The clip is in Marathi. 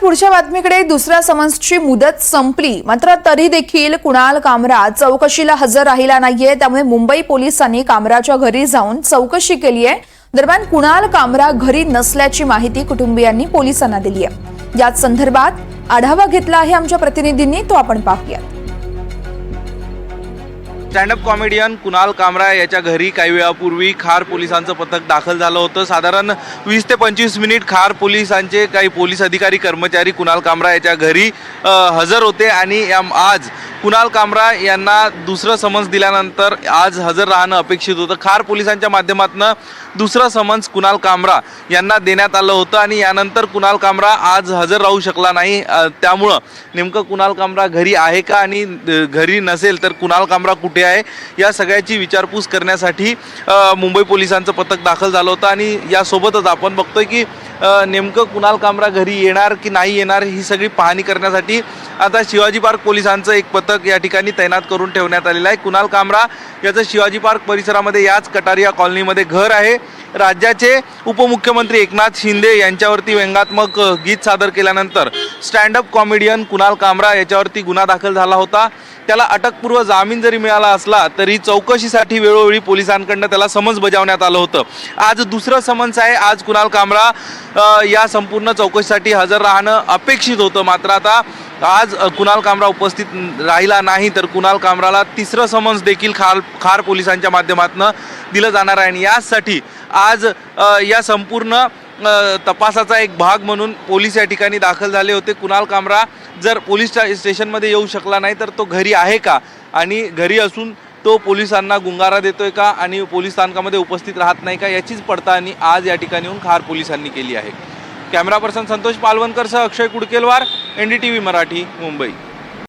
पुढच्या बातमीकडे दुसऱ्या समन्सची मुदत संपली. मात्र तरी देखील कुणाल कामरा चौकशीला हजर राहिला नाहीये. त्यामुळे मुंबई पोलिसांनी कामराच्या घरी जाऊन चौकशी केली आहे. दरम्यान कुणाल कामरा घरी नसल्याची माहिती कुटुंबियांनी पोलिसांना दिली आहे याच संदर्भात आढावा घेतला आहे आमच्या प्रतिनिधींनी तो आपण पाहूयात. स्टँडअप कॉमेडियन कुणाल कामरा याच्या घरी काही वेळापूर्वी खार पोलिसांचं पथक दाखल झालं होतं. साधारण वीस ते पंचवीस मिनिट खार पोलिसांचे काही पोलीस अधिकारी कर्मचारी कुणाल कामरा याच्या घरी हजर होते आणि आज कुणाल कामरा यांना दुसरं समन्स दिल्यानंतर आज हजर राहणं अपेक्षित होतं. खार पोलिसांच्या माध्यमातून दुसरं समन्स कुणाल कामरा यांना देण्यात आलं होतं आणि यानंतर कुणाल कामरा आज हजर राहू शकला नाही. त्यामुळं नेमकं कुणाल कामरा घरी आहे का आणि घरी नसेल तर कुणाल कामरा कुठे आहे? या सगळ्याची विचारपूस करण्यासाठी मुंबई पोलिसांचं पथक दाखल झालं होतं आणि यासोबतच आपण बघतोय की नेमकं कुणाल कामरा घरी येणार की नाही येणार ही सगळी पाहणी करण्यासाठी आता शिवाजी पार्क पोलिसांचं एक पथक या ठिकाणी तैनात करून ठेवण्यात आलेलं आहे. कुणाल कामरा याचं शिवाजी पार्क परिसरामध्ये याच कटारिया कॉलनीमध्ये घर आहे. राज्याचे उपमुख्यमंत्री एकनाथ शिंदे यांच्यावरती व्यंगात्मक गीत सादर केल्यानंतर स्टँडअप कॉमेडियन कुणाल कामरा याच्यावरती गुन्हा दाखल झाला होता. त्याला अटकपूर्व जामीन जरी मिळाला असला तरी चौकशीसाठी वेळोवेळी पोलिसांकडनं त्याला समन्स बजावण्यात आलं होतं. आज दुसरं समन्स आहे. आज कुणाल कामरा या संपूर्ण चौकशीसाठी हजर राहणं अपेक्षित होतं. मात्र आता आज कुणाल कामरा उपस्थित राहिला नाही तर कुणाल कामराला तिसरं समन्स देखील खार खार पोलिसांच्या माध्यमातून दिलं जाणार आहे. आणि यासाठी आज या संपूर्ण तपासाचा एक भाग म्हणून पोलीस या ठिकाणी दाखल झाले होते. कुणाल कामरा जर पोलीस स्टेशनमध्ये येऊ शकला नाही तर तो घरी आहे का? आणि घरी असून तो पोलिसांना गुंगारा देतोय का? आणि पोलीस स्थानकामध्ये उपस्थित राहत नाही का? याचीच पडताळणी आज या ठिकाणी येऊन खार पोलिसांनी केली आहे. Camera person Santosh पालवणकरसह Akshay Kudkelwar N D T V Marathi Mumbai.